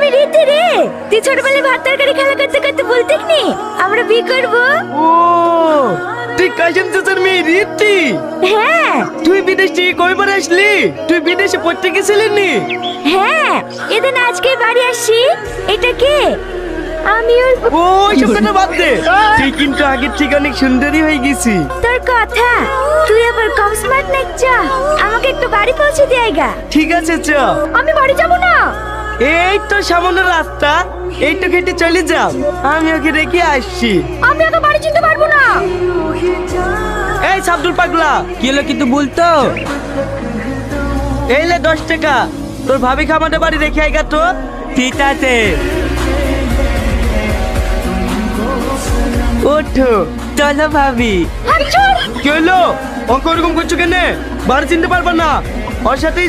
আমি রীতি রে। তুই ছোটবেলায় ভাত তরকারি খেলা করতে করতে বলতে নি? আমরা বিয়ে করব। ও তুই কাশিম চাচার মেয়ে রীতি হ্যাঁ। তুই বিদেশ থেকে কয়বার আসলি? তুই বিদেশে পড়তে নি? হ্যাঁ এদিন আজকে বাড়ি আসছি। এটা কে? আমি ওর ও সব কথা বাদ দে। তুই কিন্তু আগের থেকে অনেক সুন্দরী হয়ে গেছি। তোর কথা। তুই আবার কম স্মার্ট নাচছা আমাকে একটু বাড়ি পৌঁছে দিয়েগা ঠিক আছে চ। আমি বাড়ি যাব না? এই তো সামান্য রাস্তা। এইটু কেটে চলে যাও। আমি ওকে রেখে আসছি। আমি আগে বাড়ি যেতে পারব না। এই সাবদুল পাগলা কি হলো কিন্তু বলতো? এই লে দশ টাকা। তোর ভাবি খামাতে বাড়ি রেখে আইগা তো। ঠিক আছে। ওঠো। চলো ভাবি। আরে চল। কি হলো? অঙ্ক ওরকম করছ কেন? বাড়ি চিনতে পারবা না। ওর সাথেই